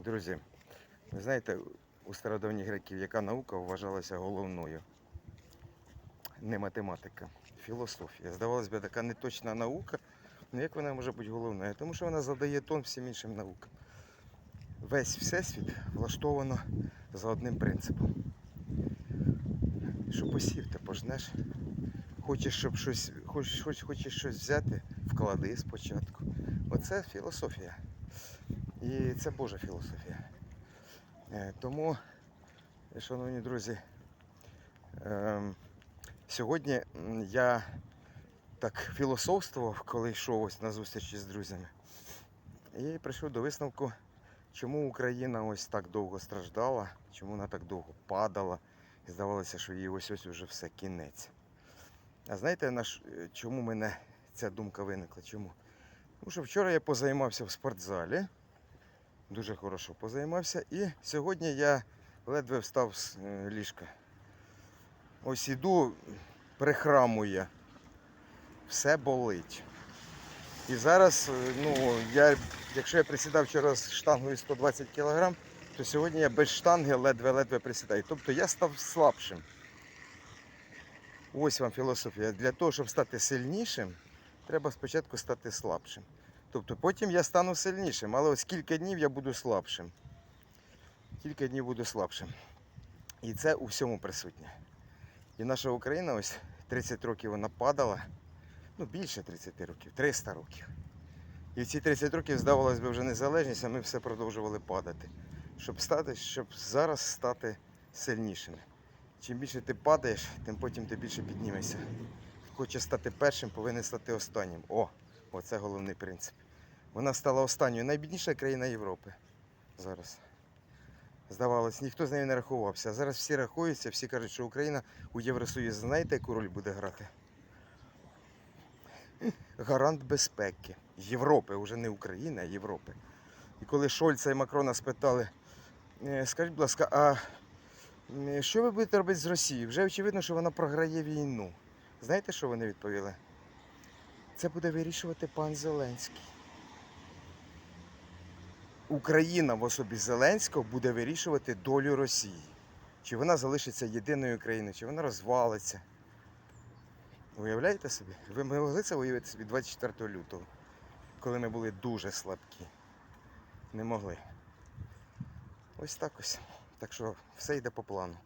Друзі, ви знаєте, у стародавніх греків яка наука вважалася головною? Не математика, філософія. Здавалось би, така неточна наука. Ну як вона може бути головною? Тому що вона задає тон всім іншим наукам. Весь всесвіт влаштовано за одним принципом. Що посів, ти пожнеш. Хочеш, щоб щось, хоч, хочеш щось взяти, вклади спочатку. Оце філософія. І це Божа філософія. Е, Тому, шановні друзі, ем, сьогодні я так філософствував, коли йшов ось на зустрічі з друзями. І прийшов до висновку, чому Україна ось так довго страждала, чому вона так довго падала. І здавалося, що їй ось ось уже все кінець. А знаєте, наш, чому мене ця думка виникла? Чому? Тому що вчора я позаймався в спортзалі дуже хорошо позаймався. І сьогодні я ледве встав з е, ліжка. Ось іду, прихрамує, все болить. І зараз, е, ну, я, якщо я присідав вчора з штангою 120 кг, то сьогодні я без штанги ледве-ледве присідаю. Тобто я став слабшим. Ось вам філософія. Для того, щоб стати сильнішим, треба спочатку стати слабшим. Тобто потім я стану сильнішим, але ось кілька днів я буду слабшим. Кілька днів буду слабшим. І це у всьому присутнє. І наша Україна ось 30 років вона падала. Ну, більше 30 років, 300 років. І в ці 30 років, здавалось би, вже незалежність, а ми все продовжували падати. Щоб стати, щоб зараз стати сильнішими. Чим більше ти падаєш, тим потім ти більше піднімешся. Хоче стати першим, повинен стати останнім. О, оце головний принцип. Вона стала останньою, найбідніша країна Європи зараз. Здавалось, ніхто з нею не рахувався. А зараз всі рахуються, всі кажуть, що Україна у Євросоюзі знаєте, яку роль буде грати? Гарант безпеки Європи, вже не України, а Європи. І коли Шольца і Макрона спитали, «Е, скажіть, будь ласка, а що ви будете робити з Росією? Вже очевидно, що вона програє війну. Знаєте, що вони відповіли? Це буде вирішувати пан Зеленський. Україна в особі Зеленського буде вирішувати долю Росії. Чи вона залишиться єдиною країною, чи вона розвалиться. Уявляєте собі? Ви могли це уявити собі 24 лютого, коли ми були дуже слабкі. Не могли. Ось так ось. Так що все йде по плану.